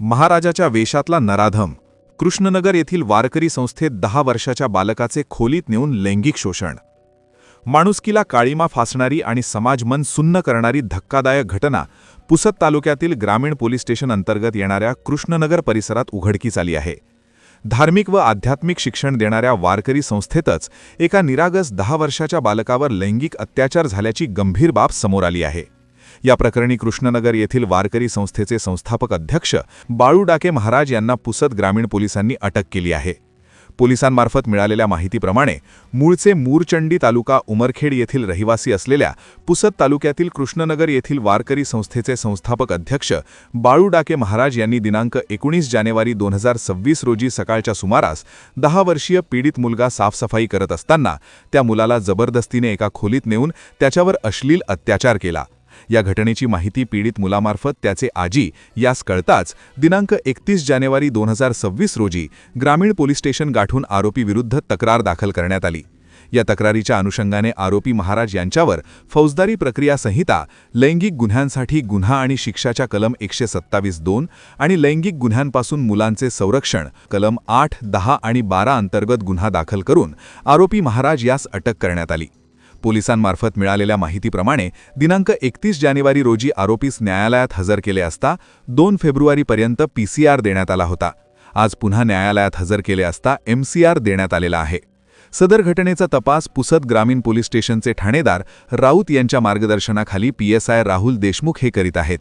महाराजाच्या वेशातला नराधम. कृष्णनगर येथील वारकरी संस्थेत दहा वर्षाच्या बालकाचे खोलीत नेऊन लैंगिक शोषण. माणुसकीला काळीमा फासणारी आणि समाजमन सुन्न करणारी धक्कादायक घटना पुसद तालुक्यातील ग्रामीण पोलीस स्टेशन अंतर्गत येणाऱ्या कृष्णनगर परिसरात उघडकीस आली आहे. धार्मिक व आध्यात्मिक शिक्षण देणाऱ्या वारकरी संस्थेतच एका निरागस दहा वर्षाच्या बालकावर लैंगिक अत्याचार झाल्याची गंभीर बाब समोर आली आहे. या प्रकरणी कृष्णनगर येथील वारकरी संस्थेचे संस्थापक अध्यक्ष बाळू डाके महाराज यांना पुसद ग्रामीण पोलिसांनी अटक केली आहे. पोलिसांमार्फत मिळालेल्या माहितीप्रमाणे मूळचे मूरचंडी तालुका उमरखेड येथील रहिवासी असलेल्या पुसद तालुक्यातील कृष्णनगर येथील वारकरी संस्थेचे संस्थापक अध्यक्ष बाळू डाके महाराज यांनी दिनांक एकोणीस जानेवारी दोन हजार सव्वीस रोजी सकाळच्या सुमारास दहा वर्षीय पीडित मुलगा साफसफाई करत असताना त्या मुलाला जबरदस्तीने एका खोलीत नेऊन त्याच्यावर अश्लील अत्याचार केला. या घटनेची माहिती पीडित मुलामार्फत त्याचे आजी यास कळताच दिनांक एकतीस जानेवारी दोन हजार सव्वीस रोजी ग्रामीण पोलीस स्टेशन गाठून आरोपीविरुद्ध तक्रार दाखल करण्यात आली. या तक्रारीच्या अनुषंगाने आरोपी महाराज यांच्यावर फौजदारी प्रक्रिया संहिता लैंगिक गुन्ह्यांसाठी गुन्हा आणि शिक्षाच्या कलम एकशे सत्तावीस दोन आणि लैंगिक गुन्ह्यांपासून मुलांचे संरक्षण कलम आठ दहा आणि बारा अंतर्गत गुन्हा दाखल करून आरोपी महाराज यास अटक करण्यात आली. पोलिसांमार्फत मिळालेल्या माहितीप्रमाणे दिनांक एकतीस जानेवारी रोजी आरोपीस न्यायालयात हजर केले असता दोन फेब्रुवारीपर्यंत पीसीआर देण्यात आला होता. आज पुन्हा न्यायालयात हजर केले असता एमसीआर देण्यात आलेला आहे. सदर घटनेचा तपास पुसद ग्रामीण पोलीस स्टेशनचे ठाणेदार राऊत यांच्या मार्गदर्शनाखाली पीएसआय राहुल देशमुख हे करीत आहेत.